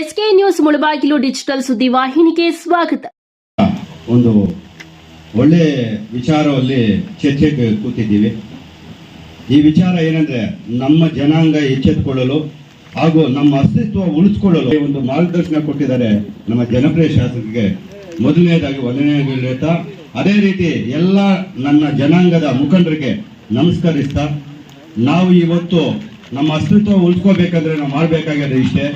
SK news Mulbagal digital ಸುದ್ದಿ ವಾಹಿನಿಗೆ ಸ್ವಾಗತ. ಒಂದು ಒಳ್ಳೆ ವಿಚಾರವಲ್ಲಿ ಚರ್ಚೆಗೆ ಕೂತಿದ್ದೀವಿ. ಈ ವಿಚಾರ ಏನಂದ್ರೆ ನಮ್ಮ ಜನಾಂಗ ಎಚ್ಚೆತ್ಕೊಳ್ಳಲು ಹಾಗೂ ನಮ್ಮ ಅಸ್ತಿತ್ವ ಉಳಿಸ್ಕೊಳ್ಳಲು ಒಂದು ಮಾರ್ಗದರ್ಶನ ಕೊಟ್ಟಿದ್ದಾರೆ ನಮ್ಮ ಜನಪ್ರಿಯ ಶಾಸಕರಿಗೆ. ಮೊದಲನೇದಾಗಿ ಒಂದನೇದಾಗಿ ಹೇಳ್ತಾ, ಅದೇ ರೀತಿ ಎಲ್ಲ ನನ್ನ ಜನಾಂಗದ ಮುಖಂಡರಿಗೆ ನಮಸ್ಕರಿಸ್ತಾ, ನಾವು ಇವತ್ತು ನಮ್ಮ ಅಸ್ತಿತ್ವ ಉಳಿಸ್ಕೋಬೇಕಂದ್ರೆ ನಾವು ಮಾಡಬೇಕಾಗಿದೆ ಇಷ್ಟೇ.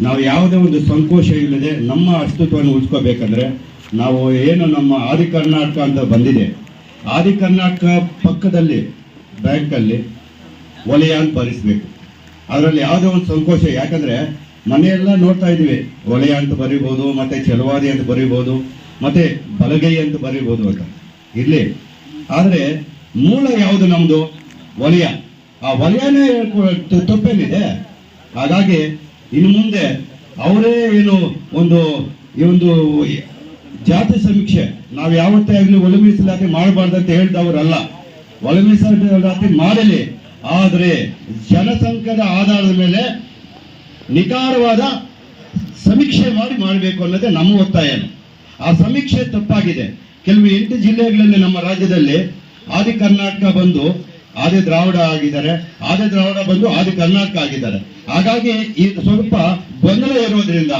ನಾವು ಯಾವುದೇ ಒಂದು ಸಂಕೋಚ ಇಲ್ಲದೆ ನಮ್ಮ ಅಸ್ತಿತ್ವವನ್ನು ಉಳಿಸ್ಕೋಬೇಕಂದ್ರೆ ನಾವು ಏನು ನಮ್ಮ ಆದಿ ಕರ್ನಾಟಕ ಅಂತ ಬಂದಿದೆ. ಆದಿ ಕರ್ನಾಟಕ ಪಕ್ಕದಲ್ಲಿ ಬ್ಯಾಂಕಲ್ಲಿ ವಲಯ ಅಂತ ಬರೆಸಬೇಕು. ಅದರಲ್ಲಿ ಯಾವುದೇ ಒಂದು ಸಂಕೋಚ, ಯಾಕಂದ್ರೆ ಮನೆಯೆಲ್ಲ ನೋಡ್ತಾ ಇದೀವಿ ವಲಯ ಅಂತ ಬರಿಬೋದು, ಮತ್ತೆ ಚಲವಾದಿ ಅಂತ ಬರಿಬೋದು, ಮತ್ತೆ ಬಲಗೈ ಅಂತ ಬರಿಬೋದು ಅಂತ. ಇರ್ಲಿ. ಆದರೆ ಮೂಲ ಯಾವುದು ನಮ್ಮದು ವಲಯ. ಆ ವಲಯನೇ ತಪ್ಪೇನಿದೆ. ಹಾಗಾಗಿ ಇನ್ನು ಮುಂದೆ ಅವರೇ ಏನು ಒಂದು, ಈ ಒಂದು ಜಾತಿ ಸಮೀಕ್ಷೆ, ನಾವು ಯಾವತ್ತೇ ಆಗಲಿ ಒಳ ಮೀಸಲಾತಿ ಮಾಡಬಾರ್ದು ಅಂತ ಹೇಳ್ದವರಲ್ಲ. ಒಳ ಮೀಸಲಾತಿ ಮಾಡಲಿ. ಆದರೆ ಜನಸಂಖ್ಯದ ಆಧಾರದ ಮೇಲೆ ನಿಖಾರವಾದ ಸಮೀಕ್ಷೆ ಮಾಡಿ ಮಾಡಬೇಕು ಅನ್ನೋದೇ ನಮ್ಮ ಒತ್ತಾಯ. ಆ ಸಮೀಕ್ಷೆ ತಪ್ಪಾಗಿದೆ. ಕೆಲವು ಎಂಟು ಜಿಲ್ಲೆಗಳಲ್ಲಿ ನಮ್ಮ ರಾಜ್ಯದಲ್ಲಿ ಆದಿ ಕರ್ನಾಟಕ ಬಂದು ಆದಿ ದ್ರಾವಿಡ ಆಗಿದ್ದಾರೆ. ಆದಿ ದ್ರಾವಿಡ ಬಂದು ಆದಿ ಕರ್ನಾಟಕ ಆಗಿದ್ದಾರೆ. ಹಾಗಾಗಿ ಈ ಸ್ವಲ್ಪ ಗೊಂದಲ ಇರೋದ್ರಿಂದ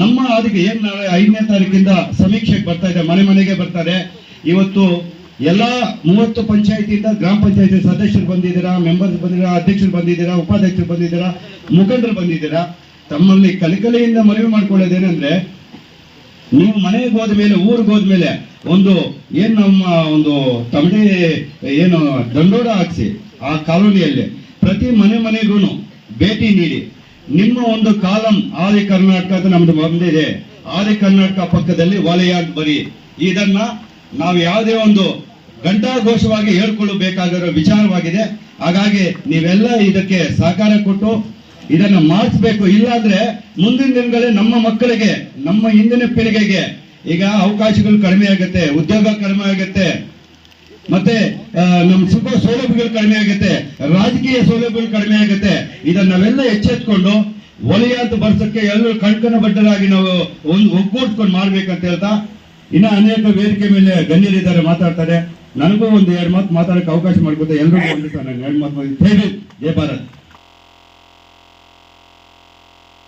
ನಮ್ಮ ಅದಕ್ಕೆ ಏನ್ ನಾಳೆ ಐದನೇ ತಾರೀಕಿಂದ ಸಮೀಕ್ಷೆಗೆ ಬರ್ತಾ ಇದೆ, ಮನೆ ಮನೆಗೆ ಬರ್ತಾರೆ. ಇವತ್ತು ಎಲ್ಲಾ ಮೂವತ್ತು ಪಂಚಾಯತಿಯಿಂದ ಗ್ರಾಮ ಪಂಚಾಯತಿ ಸದಸ್ಯರು ಬಂದಿದ್ದೀರಾ ಮೆಂಬರ್ಸ್ ಬಂದಿದ್ದೀರಾ, ಅಧ್ಯಕ್ಷರು ಬಂದಿದ್ದೀರಾ, ಉಪಾಧ್ಯಕ್ಷರು ಬಂದಿದ್ದೀರಾ, ಮುಖಂಡರು ಬಂದಿದ್ದೀರಾ, ತಮ್ಮಲ್ಲಿ ಕಲಿಕಲೆಯಿಂದ ಮನವಿ ಮಾಡ್ಕೊಳ್ಳೋದೇನೆಂದ್ರೆ ನೀವು ಮನೆಗೆ ಹೋದ ಮೇಲೆ ಊರಿಗೆ ಹೋದ್ಮೇಲೆ ಒಂದು ಏನ್ ನಮ್ಮ ಒಂದು ತಮಟೆ ಏನು ದಂಡೋಡ ಹಾಕ್ಸಿ ಆ ಕಾಲೋನಿಯಲ್ಲಿ, ಪ್ರತಿ ಮನೆ ಮನೆಗೂ ಭೇಟಿ ನೀಡಿ. ನಿಮ್ಮ ಒಂದು ಕಾಲಂ ಆದಿ ಕರ್ನಾಟಕ ಅಂತ ನಮ್ದು ಬಂದಿದೆ. ಆದಿ ಕರ್ನಾಟಕ ಪಕ್ಕದಲ್ಲಿ ವಲಯಾಗಿ ಬರಿ. ಇದನ್ನ ನಾವು ಯಾವುದೇ ಒಂದು ಘಂಟಾಘೋಷವಾಗಿ ಹೇಳ್ಕೊಳ್ಳಬೇಕಾಗಿರೋ ವಿಚಾರವಾಗಿದೆ. ಹಾಗಾಗಿ ನೀವೆಲ್ಲ ಇದಕ್ಕೆ ಸಹಕಾರ ಕೊಟ್ಟು ಇದನ್ನ ಮಾಡಿಸ್ಬೇಕು. ಇಲ್ಲಾಂದ್ರೆ ಮುಂದಿನ ದಿನಗಳಲ್ಲಿ ನಮ್ಮ ಮಕ್ಕಳಿಗೆ, ನಮ್ಮ ಹಿಂದಿನ ಪೀಳಿಗೆಗೆ ಈಗ ಅವಕಾಶಗಳು ಕಡಿಮೆ ಆಗುತ್ತೆ, ಉದ್ಯೋಗ ಕಡಿಮೆ ಆಗುತ್ತೆ, ಮತ್ತೆ ನಮ್ಮ ಸುಖ ಸೌಲಭ್ಯಗಳು ಕಡಿಮೆ ಆಗುತ್ತೆ, ರಾಜಕೀಯ ಸೌಲಭ್ಯಗಳು ಕಡಿಮೆ ಆಗುತ್ತೆ. ಇದನ್ನ ನಾವೆಲ್ಲ ಎಚ್ಚೆತ್ಕೊಂಡು ಒಲೆಯ ಅಂತ ಬರ್ಸಕ್ಕೆ ಎಲ್ಲರೂ ಕಣ್ಕನ ಬಡ್ಡರಾಗಿ ನಾವು ಒಂದು ಒಗ್ಗೂಡ್ಸ್ಕೊಂಡು ಮಾಡ್ಬೇಕಂತ ಹೇಳ್ತಾ, ಇನ್ನ ಅನೇಕ ವೇದಿಕೆ ಮೇಲೆ ಗಣ್ಯರಿದ್ದಾರೆ, ಮಾತಾಡ್ತಾರೆ. ನನಗೂ ಒಂದು ಎರಡು ಮಾತು ಮಾತಾಡಕ್ಕೆ ಅವಕಾಶ ಮಾಡ್ಕೊತ ಎಲ್ಲರೂ ಒಂದು ನಾನು ಎರಡು ಮಾತು ಜೈ ಭಾರತ್.